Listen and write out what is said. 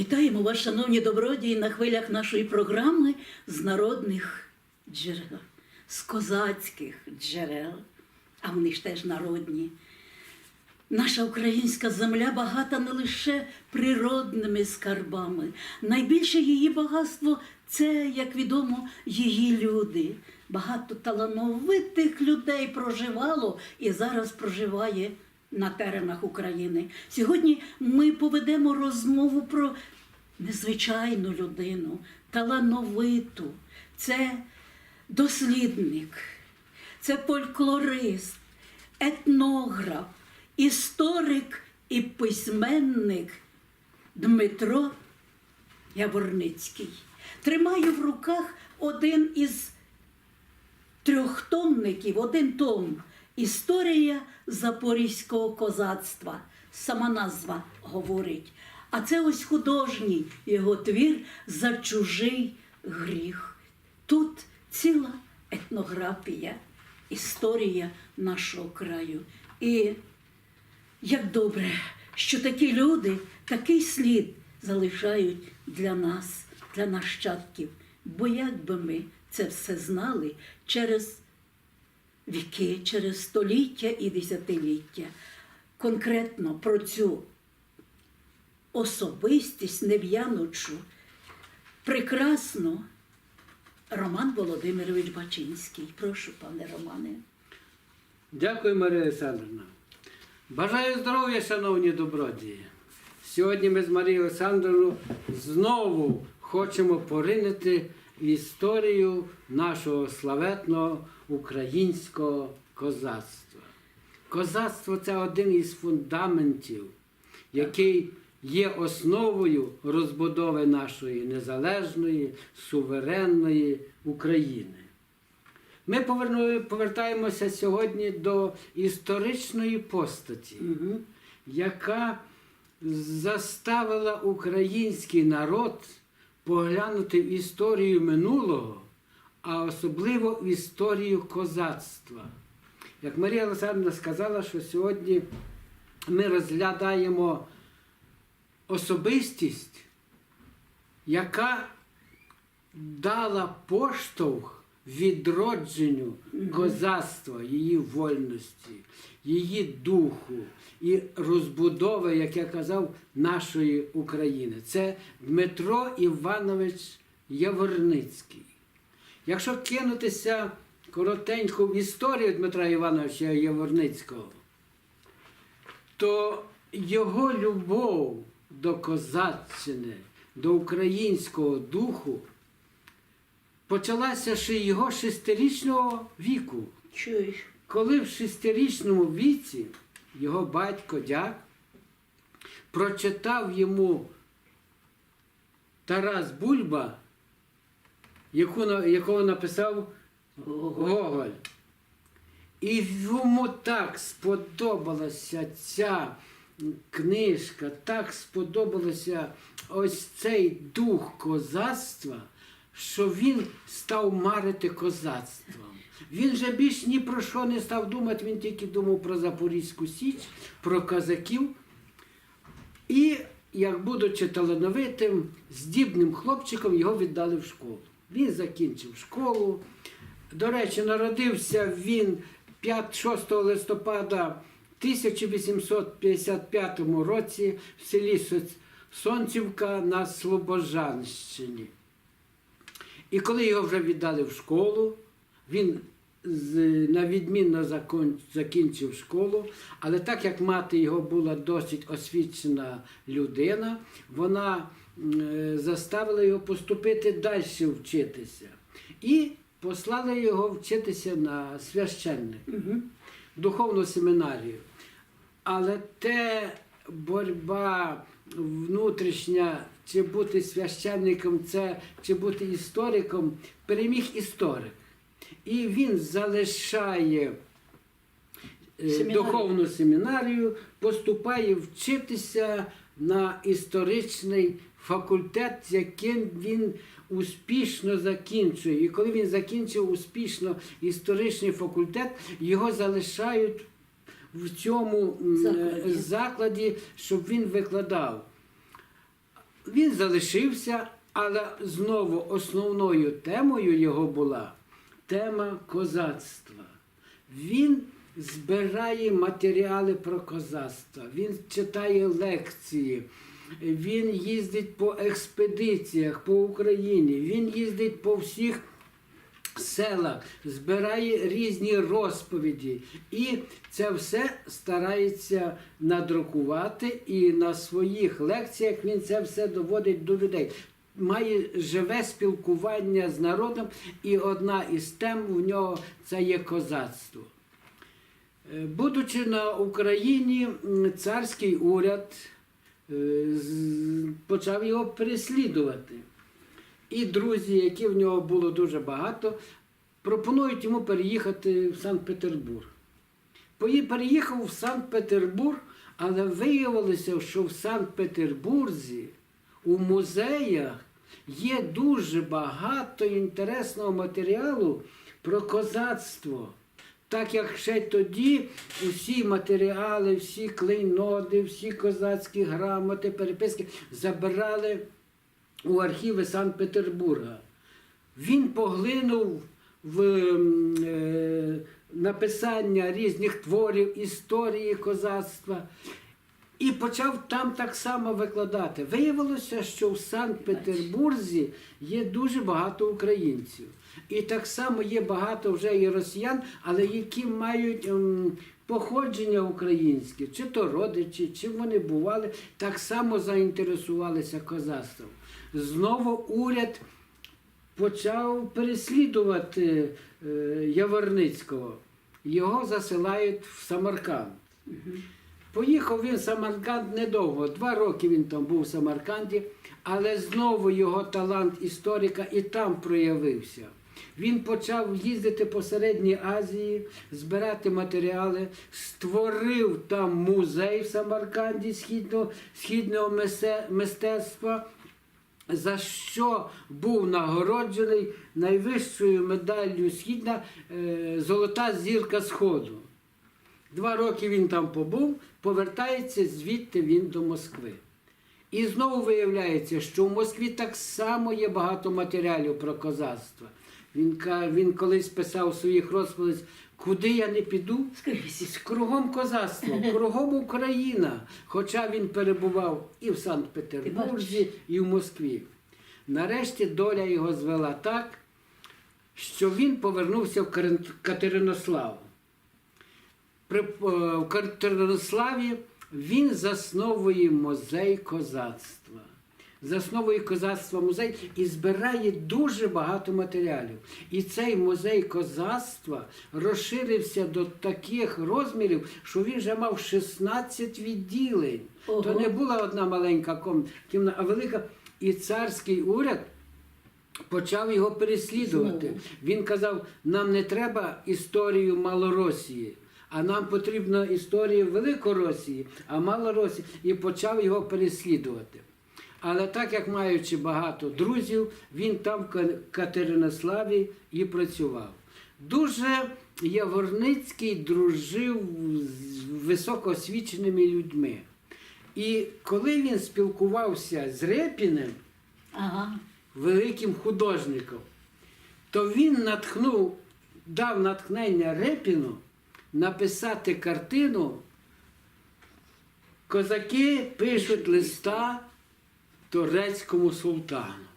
Вітаємо вас, шановні добродії, на хвилях нашої програми з народних джерел, з козацьких джерел, а вони ж теж народні. Наша українська земля багата не лише природними скарбами. Найбільше її багатство це, як відомо, її люди. Багато талановитих людей проживало і зараз проживає на теренах України. Сьогодні ми поведемо розмову про незвичайну людину, талановиту. Це дослідник, це фольклорист, етнограф, історик і письменник Дмитро Яворницький. Тримаю в руках один із трьохтомників, один том Історія запорізького козацтва. Сама назва говорить. А це ось художній його твір за чужий гріх. Тут ціла етнографія, історія нашого краю. І як добре, що такі люди такий слід залишають для нас, для нащадків. Бо як би ми це все знали через віки, через століття і десятиліття, конкретно про цю особистість нев'яночу, прекрасно Роман Володимирович Бачинський. Прошу, пане Романе. Дякую, Марія Олександрівна. Бажаю здоров'я, шановні добродії. Сьогодні ми з Марією Олександрівною знову хочемо поринути в історію нашого славетного українського козацтва. Козацтво це один із фундаментів, який є основою розбудови нашої незалежної, суверенної України. Ми повертаємося сьогодні до історичної постаті, Угу. яка заставила український народ поглянути в історію минулого, а особливо в історію козацтва. Як Марія Олександрівна сказала, що сьогодні ми розглядаємо особистість, яка дала поштовх відродженню козацтва, її вольності, її духу і розбудови, як я казав, нашої України. Це Дмитро Іванович Яворницький. Якщо кинутися коротенько в історію Дмитра Івановича Яворницького, то його любов до козаччини, до українського духу почалася ще його шестирічного віку. Чуєш? Коли в шестирічному віці його батько дяк прочитав йому Тарас Бульба, яку, якого написав Гоголь. І йому так сподобалася ця книжка, так сподобалося ось цей дух козацтва, що він став марити козацтвом. Він же більш ні про що не став думати, він тільки думав про Запорізьку Січ, про козаків. І, як будучи талановитим, здібним хлопчиком, його віддали в школу. Він закінчив школу. До речі, народився він 5-6 листопада 1855 році в селі Сонцівка на Слобожанщині. І коли його вже віддали в школу, він на відмінно закінчив школу, але так як мати його була досить освічена людина, вона е, його поступити далі вчитися. І послала його вчитися на священника Угу. духовну семінарію. Але те боротьба внутрішня, чи бути священником, це, чи бути істориком, переміг історик. І він залишає е, Семінарію. духовну семінарію, поступає вчитися на історичний факультет, з яким він успішно закінчує. І коли він закінчив успішно історичний факультет, його залишають в цьому Закладі. закладі, щоб він викладав. Він залишився, але знову основною темою його була тема козацтва. Він збирає матеріали про козацтво, він читає лекції, він їздить по експедиціях по Україні, він їздить по всіх селах, збирає різні розповіді. І це все старається надрукувати, і на своїх лекціях він це все доводить до людей. Має живе спілкування з народом, і одна із тем у нього це є козацтво. Е, Будучи на Україні, царський уряд почав його переслідувати. І друзі, які в нього було дуже багато, пропонують йому переїхати в Санкт-Петербург. Переїхав в Санкт-Петербург, але виявилося, що в Санкт-Петербурзі у музеях є дуже багато інтересного матеріалу про козацтво. Так як ще тоді усі матеріали, всі клейноди, всі козацькі грамоти, переписки забирали у архіви Санкт-Петербурга. Він поглинув в е, написання різних творів історії козацтва і почав там так само викладати. Виявилося, що в Санкт-Петербурзі є дуже багато українців. І так само є багато вже і росіян, але які мають ем, походження українське, чи то родичі, чи вони бували, так само заінтересувалися козацтвом. Знову уряд почав переслідувати е, Яворницького. Його засилають в Самарканд. Поїхав він в Самарканд недовго, два роки він там був в Самарканді, але знову його талант історика і там проявився. Він почав їздити по Середній Азії, збирати матеріали, створив там музей в Самарканді східного, східного мистецтва, за що був нагороджений найвищою медаллю східна е, Золота зірка Сходу. Два роки він там побув, повертається звідти він до Москви. І знову виявляється, що в Москві так само є багато матеріалів про козацтво. Він, він колись писав у своїх розповідях, куди я не піду, з кругом козацтво, кругом Україна. Хоча він перебував і в Санкт-Петербурзі, і в Москві. Нарешті доля його звела так, що він повернувся в Карен- Катеринослав. При, е, в Катеринославі він засновує музей козацтва. Засновує козацтва музей і збирає дуже багато матеріалів. І цей музей козацтва розширився до таких розмірів, що він вже мав 16 відділень. Ого. То не була одна маленька кімната, а велика. І царський уряд почав його переслідувати. Він казав: нам не треба історію Малоросії, а нам потрібна історія Великоросії, а Малоросії, і почав його переслідувати. Але так як маючи багато друзів, він там в Катеринославі і працював. Дуже Яворницький дружив з високоосвіченими людьми. І коли він спілкувався з Репіним, Ага. великим художником, то він натхнув, дав натхнення Репіну написати картину Козаки пишуть листа турецькому султану.